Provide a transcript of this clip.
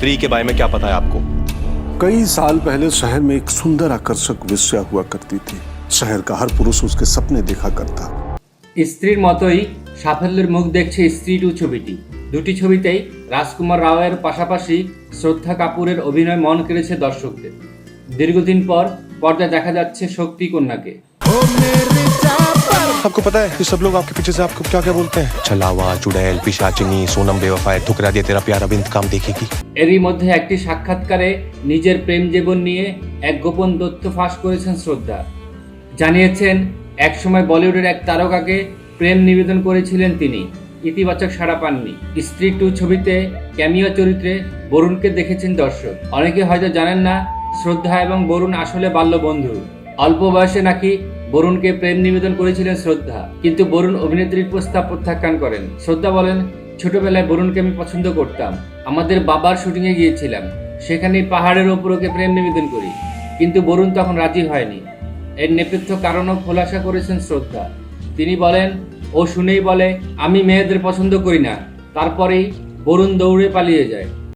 स्त्री के बारे में क्या पता है आपको कई साल पहले शहर में एक सुंदर आकर्षक विषया हुआ करती थी शहर का हर पुरुष उसके सपने देखा करता স্ত্রীর মতোই সাফল্যের মুখ দেখছে স্ত্রী টু ছবিটি দুটি ছবিতেই রাজকুমার রাওয়ের পাশাপাশি শ্রদ্ধা কাপুরের অভিনয় মন কেড়েছে দর্শকদের দীর্ঘদিন পর পর্দায় দেখা যাচ্ছে শক্তি কন্যাকে आपको पता है ये सब लोग आपके पीछे से आपको क्या क्या बोलते हैं छलावा चुड़ैल पिशाचिनी सोनम बेवफा है ठुकरा दिया तेरा प्यारा बिंद काम देखेगी এরই মধ্যে একটি সাক্ষাৎকারে নিজের প্রেম জীবন নিয়ে এক গোপন তথ্য ফাঁস করেছেন শ্রদ্ধা জানিয়েছেন একসময় বলিউডের এক তারকাকে প্রেম নিবেদন করেছিলেন তিনি ইতিবাচক সাড়া পাননি স্ত্রী টু ছবিতে ক্যামিও চরিত্রে বরুণকে দেখেছেন দর্শক অনেকে হয়তো জানেন না শ্রদ্ধা এবং বরুণ আসলে বাল্য বন্ধু অল্প বয়সে নাকি বরুণকে প্রেম নিবেদন করেছিলেন শ্রদ্ধা, কিন্তু বরুণ অভিনেত্রীর প্রস্তাব প্রত্যাখ্যান করেন। শ্রদ্ধা বলেন, ছোটবেলায় বরুণকে আমি পছন্দ করতাম। আমাদের বাবার শুটিংয়ে গিয়েছিলাম। সেখানে পাহাড়ের ওপর ওকে প্রেম নিবেদন করি। কিন্তু বরুণ তখন রাজি হয়নি। এর নেপথ্য কারণও খোলাসা করেছেন শ্রদ্ধা। তিনি বলেন, ও শুনেই বলে, আমি মেয়েদের পছন্দ করি না। তারপরেই বরুণ দৌড়ে পালিয়ে যায়।